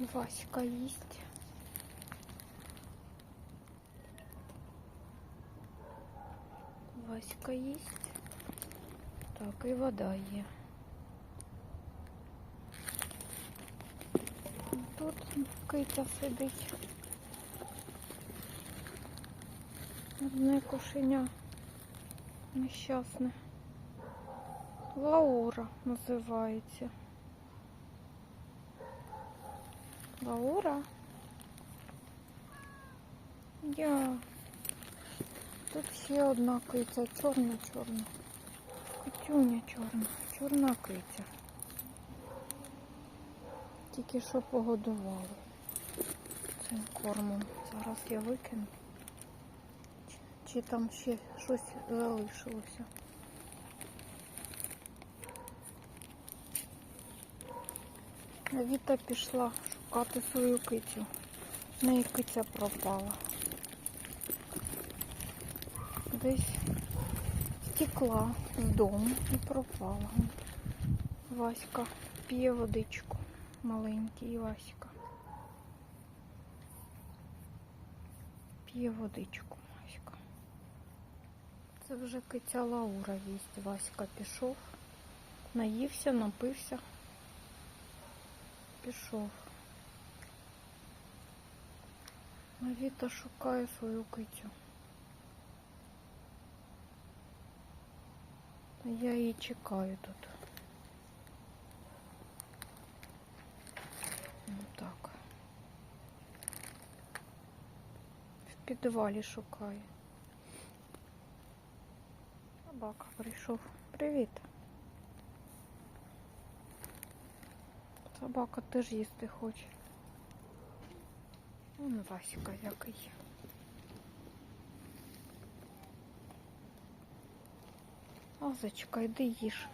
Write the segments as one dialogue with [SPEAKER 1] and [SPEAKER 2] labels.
[SPEAKER 1] Васька їсть. Васька їсть. Так, і вода є. Тут киця сидить. Одне кошеня нещасне. Лаура називається. Лаура. Я. Тут ще одна киця, чорна-чорна. Китюня чорна, чорна киця. Тільки що погодували цим кормом. Зараз я викину. Чи, чи там ще щось залишилося. Віта пішла шукати свою кицю. В неї киця пропала. Десь втекла з дому і пропала. Васька п'є водичку. Маленький Васька. П'є водичку Васька. Це вже киця Лаура їсть. Васька пішов, наївся, напився. Пішов. А Віта шукає свою кицю. А Я її чекаю тут. Ну так. В підвалі шукає. Собака прийшов. Привіт. Собака теж їсти хоче. Вон Васька який. Азочка, іди їж.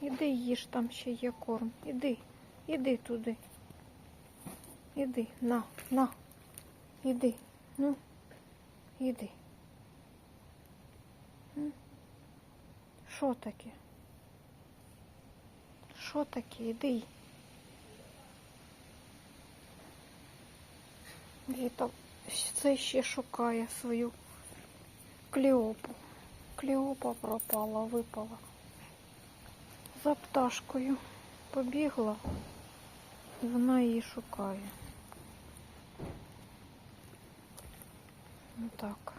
[SPEAKER 1] Іди їж, там ще є корм. Іди, іди туди. Іди, на, на. Іди. Ну, іди. Що таке? Що таке? Іди. Віта це ще шукає свою кліопу. Кліопа пропала, випала. За пташкою побігла, і вона її шукає. Ну так.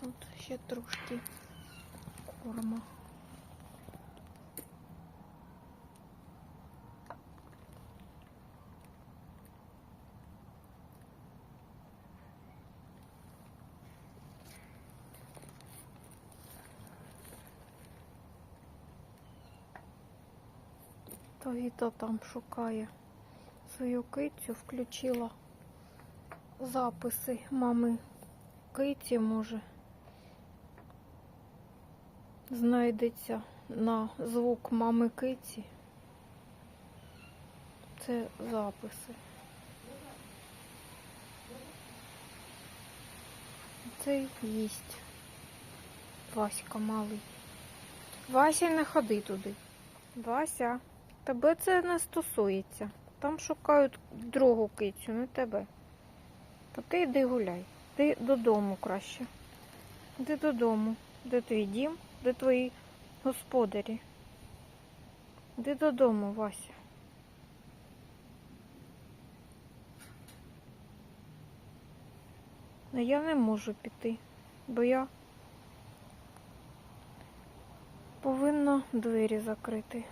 [SPEAKER 1] Тут ще трошки корма. То Віта там шукає свою кицю, включила записи мами киті, може, знайдеться на звук мами киті. Це записи. Це їсть. Васька малий. Вася, не ходи туди. Вася. Тебе це не стосується. Там шукають другу кицю, не тебе. То ти йди гуляй. Ти додому краще. Йди додому. Де твій дім, де твої господарі. Йди додому, Вася. А я не можу піти, бо я повинна двері закрити.